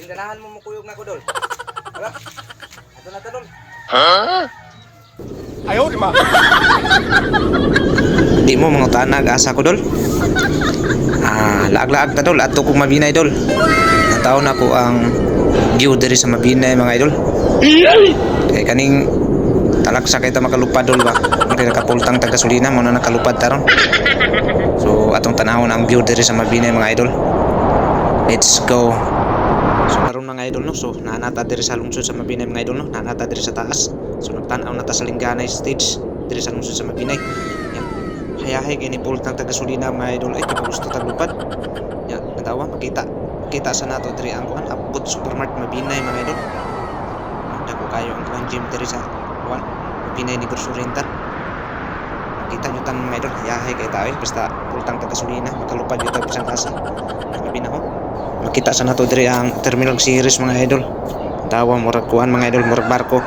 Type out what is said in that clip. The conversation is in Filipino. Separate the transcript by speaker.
Speaker 1: Biling ganahan mo mukuyog na ko dol. Wala. Ato na to dol.
Speaker 2: Di mo mga tanag asa ko dol. Ah, laag-laag na dol ato kong mabinay dol. Nataon na ko ang view diri sa mabinay mga idol. Kay kaning talaksa kay ta makalupad dol ba. Mari nakapultang tag gasolina mo na nakalupad taron. So atong tanahon ang view diri sa mabinay mga idol. Let's go. Karon mga idol no, so nanata diri sa lungsod sa Mabinay mga idol no, nanata diri sa taas. So nagtan-aw na ta sa Linganay stage diri sa lungsod sa Mabinay. Yan. Hayahay kay ni Bolt ng taga-gasolina mga idol ay kung gusto taglupad. Yan, natawa makita. Kita sa nato diri ang kuan abot supermart Mabinay mga idol. Dako kayo ang kuan gym diri sa kuan Mabinay ni Rental. Kita nyo tan mga idol, hayahay kay tayo basta pultang taga-gasolina, makalupad yung tabi sa kasa. Mabinaw. Makita sa nato diri ang terminal series mga idol. Dawa murag kuan mga idol murag barko.